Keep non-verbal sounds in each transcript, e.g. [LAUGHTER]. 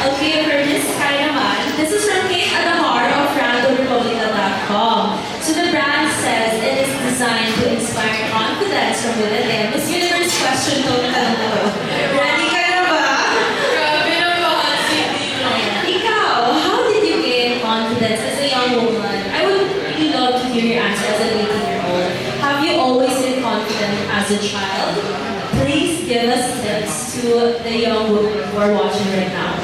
Okay, for Miss Sky naman, this is from Kate Adahar of RandomRepublica.com. So the brand says it is designed to inspire confidence from within. Miss Universe question to na tanong. Ready ka na ba? Grabe naman, Cindy. Ikaw, how did you gain confidence as a young woman? I would really love to hear your answer as an 18-year-old. Have you always been confident as a child? The young women who are watching right now.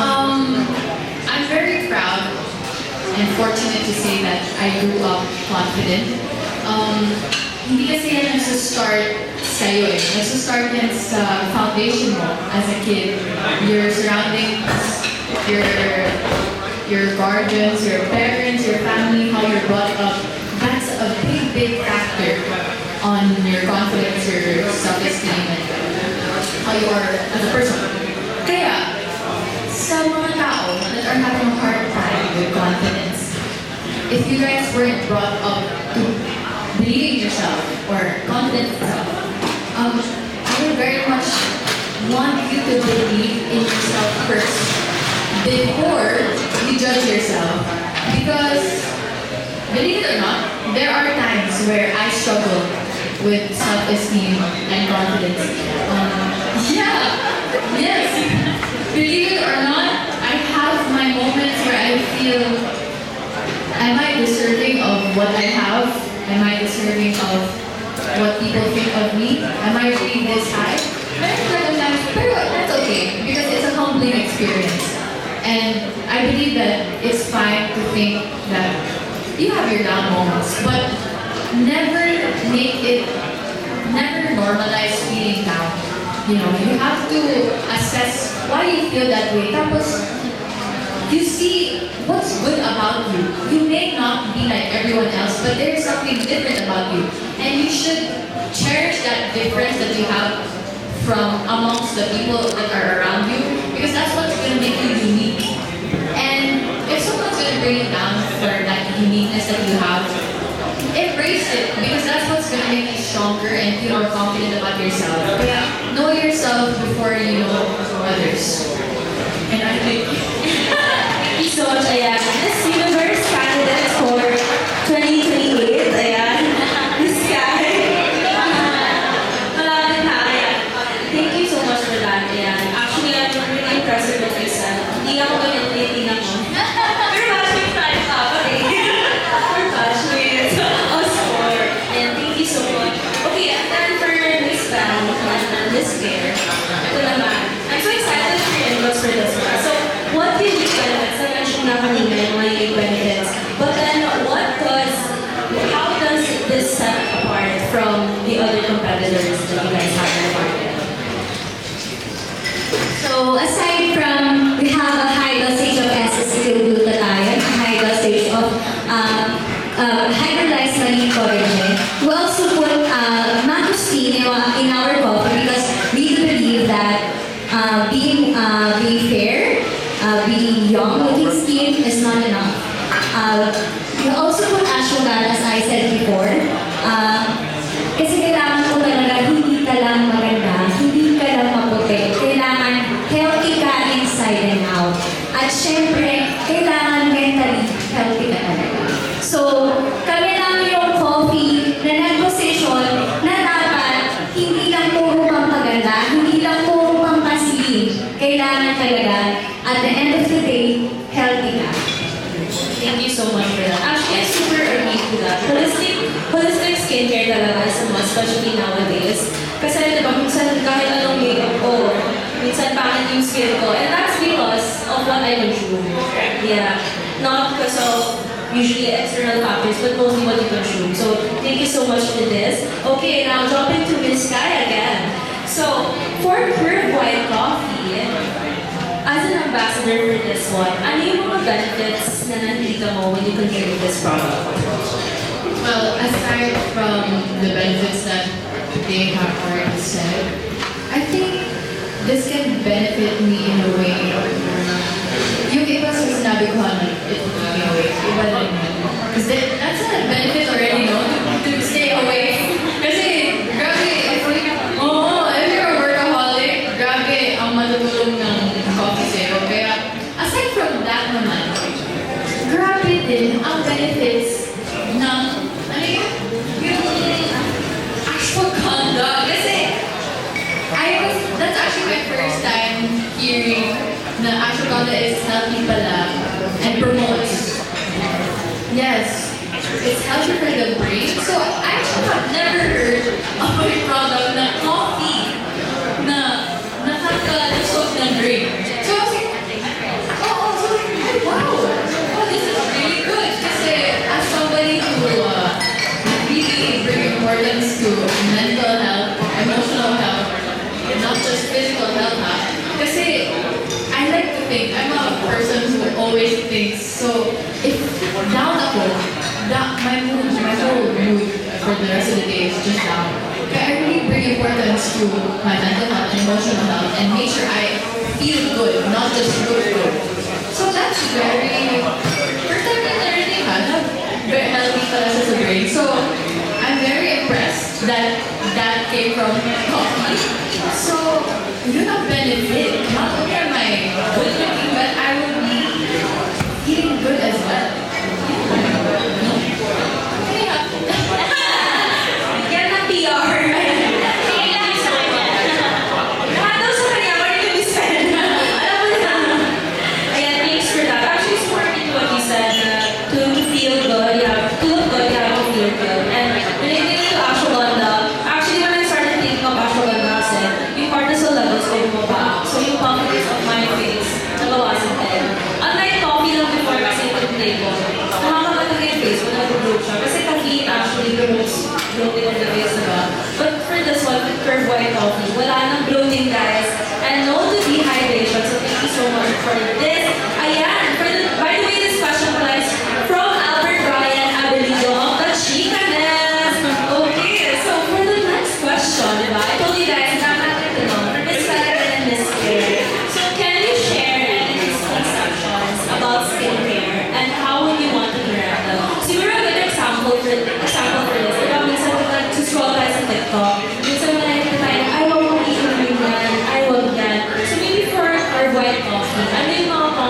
Um, I'm very proud and fortunate to say that I grew up confident. Um, hindi kasi yan nagsa-start sa'yo eh. Nagsa-start yan sa foundation mo as a kid. Your surroundings, your your guardians, your parents, your family, how you're brought up. That's a big, big factor on your confidence, your and you are as a person. Kaya, sa mga tao that are having a hard time with confidence, if you guys weren't brought up to believe in yourself or confident yourself, um, I would very much want you to believe in yourself first before you judge yourself. Because, believe it or not, there are times where I struggle with self-esteem and confidence. Um, yeah, [LAUGHS] yes. Believe it or not, I have my moments where I feel, am I deserving of what I have? Am I deserving of what people think of me? Am I really this high? That's okay because it's a humbling experience. And I believe that it's fine to think that you have your down moments, but never make it, never normalize. You know, you have to assess why you feel that way. Tapos, you see what's good about you. You may not be like everyone else, but there's something different about you. And you should cherish that difference that you have from amongst the people that are around you because that's what's going to make you unique. And if someone's going to bring you down for that uniqueness that you have, embrace it because that's what's going to make you stronger and feel more confident about yourself. Kaya know yourself before you know others. And I think Thank [LAUGHS] you so much, Ayan. Especially nowadays. Kasi diba, minsan kahit anong makeup ko, minsan pangit yung skin ko. And that's because of what I consume. Yeah. Not because of usually external factors, but mostly what you consume. So, thank you so much for this. Okay, now jumping to Miss Sky again. So, for Curve White Coffee, As an ambassador for this one, ano yung mga benefits na nakikita mo when you consume this product? Well, aside from the benefits that they have already said, I think this can benefit I was, that's actually my first time hearing na ashwagandha is healthy pala and promotes. Yes, it's healthy for the brain. So I actually have never heard of a product that coffee na nakakalusog ng brain. So I was oh, oh, so, oh wow, this is really good. Somebody who uh, to mental health, just physical health ha. Kasi I like to think, I'm not a person who always thinks, so if down ako, that my mood, my whole mood for the rest of the day is just down. Kaya I really bring importance to my mental health and emotional health and make sure I feel good, not just look good. So that's very, protecting everything ha, na very healthy pala siya sa brain. So, I'm very impressed that that came from coffee. So, yun ang benefit. Not only am I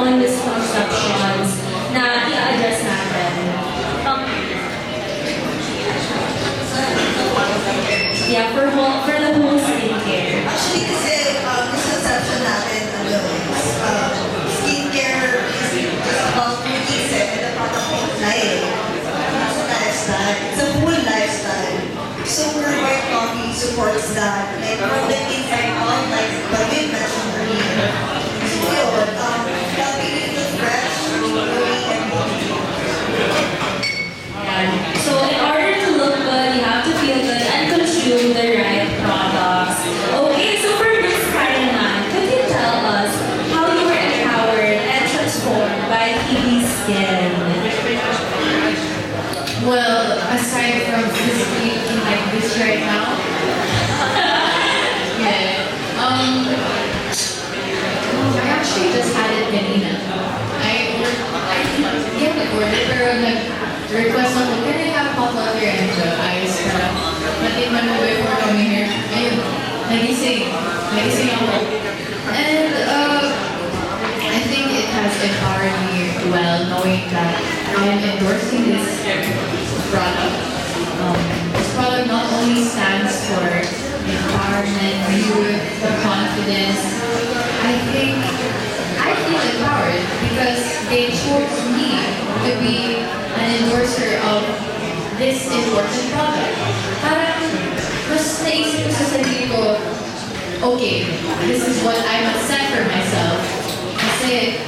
common misconceptions na i-address natin? Um, yeah, for, whole, for the whole skincare. Actually, kasi uh, misconception natin, ano, uh, skincare is about eh, and the product of life. It's a lifestyle. It's a full lifestyle. So, white coffee supports that. Like, from the inside out, like what empowerment, youth, confidence. I think I feel empowered because they chose me to be an endorser of this important product. Parang mas naisip ko sa ko, okay, this is what I must set for myself. Kasi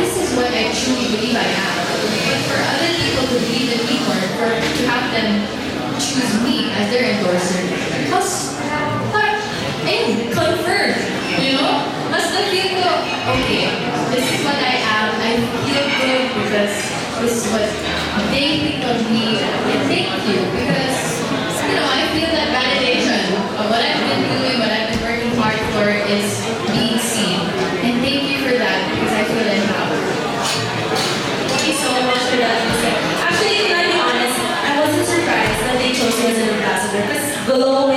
this is what I truly believe I am. But for other people to believe in me or for to have them choose me as their endorser, glowing,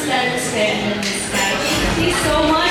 Sky. Thank you so much